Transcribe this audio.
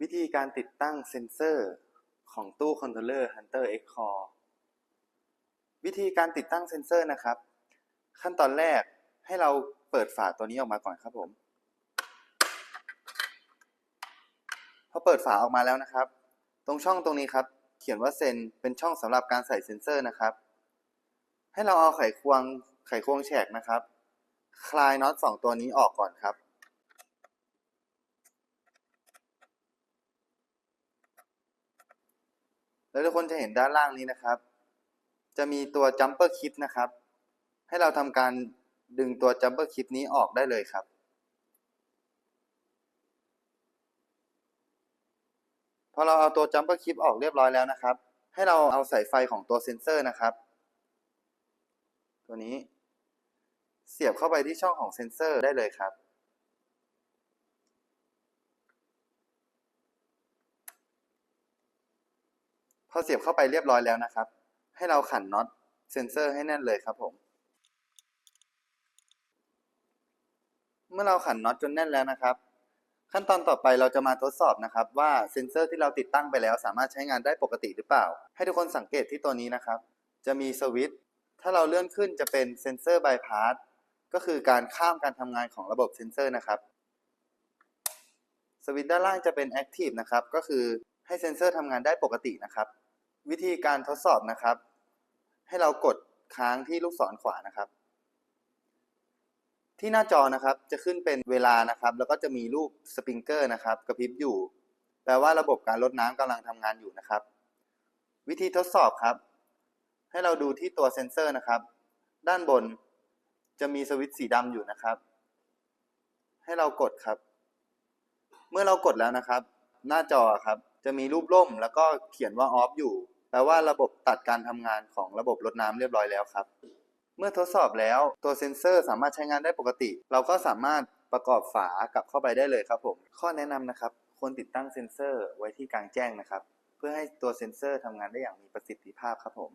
วิธีการติดตั้งเซ็นเซอร์ของตู้คอนโทรลเลอร์ Hunter X Core วิธีการติดตั้งเซ็นเซอร์นะครับ ขั้นตอนแรกให้เราเปิดฝาตัวนี้ออกมาก่อนครับผม พอเปิดฝาออกมาแล้วนะครับ ตรงช่องตรงนี้ครับ เขียนว่าเซนเป็นช่องสำหรับการใส่เซ็นเซอร์นะครับ ให้เราเอาไขควงไขควงแฉกนะครับ คลายน็อตสองตัวนี้ออกก่อนครับ แล้วทุกคนจะเห็นด้านล่างนี้นะครับ จะมีตัวจัมเปอร์คลิปนะครับ ให้เราทำการดึงตัวจัมเปอร์คลิปนี้ออกได้เลยครับ พอเราเอาตัวจัมเปอร์คลิปออกเรียบร้อยแล้วนะครับ ให้เราเอาสายไฟของตัวเซนเซอร์นะครับ ตัวนี้เสียบเข้าไปที่ช่องของเซนเซอร์ได้เลยครับ พอเสียบเข้าไปเรียบร้อยแล้วนะครับ ให้เราขันน็อตเซ็นเซอร์ให้แน่นเลยครับผม เมื่อเราขันน็อตจนแน่นแล้วนะครับ ขั้นตอนต่อไปเราจะมาทดสอบนะครับ ว่าเซ็นเซอร์ที่เราติดตั้งไปแล้ว สามารถใช้งานได้ปกติหรือเปล่า ให้ทุกคนสังเกตที่ตัวนี้นะครับ จะมีสวิตช์ถ้าเราเลื่อนขึ้นจะเป็นเซ็นเซอร์บายพาสก็คือการข้ามการทำงานของระบบเซ็นเซอร์นะครับสวิตช์ด้านล่างจะเป็น Active นะครับก็คือให้เซ็นเซอร์ทำงานได้ปกตินะครับ วิธีการทดสอบนะครับ ให้เรากดค้างที่ลูกศรขวานะครับ ที่หน้าจอนะครับจะขึ้นเป็นเวลานะครับ แล้วก็จะมีรูปสปริงเกอร์นะครับ กระพริบอยู่แปลว่าระบบการลดน้ำกำลังทำงานอยู่นะครับ วิธีทดสอบครับ ให้เราดูที่ตัวเซ็นเซอร์นะครับ ด้านบนจะมีสวิตช์สีดำอยู่นะครับ ให้เรากดครับ เมื่อเรากดแล้วนะครับ หน้าจอครับจะมีรูปร่มแล้วก็เขียนว่าออฟอยู่ แปลว่าระบบตัดการทำงานของระบบรดน้ำเรียบร้อยแล้วครับ เมื่อทดสอบแล้วตัวเซ็นเซอร์สามารถใช้งานได้ปกติ เราก็สามารถประกอบฝากลับเข้าไปได้เลยครับผม ข้อแนะนำนะครับควรติดตั้งเซ็นเซอร์ไว้ที่กลางแจ้งนะครับ เพื่อให้ตัวเซ็นเซอร์ทำงานได้อย่างมีประสิทธิภาพครับผม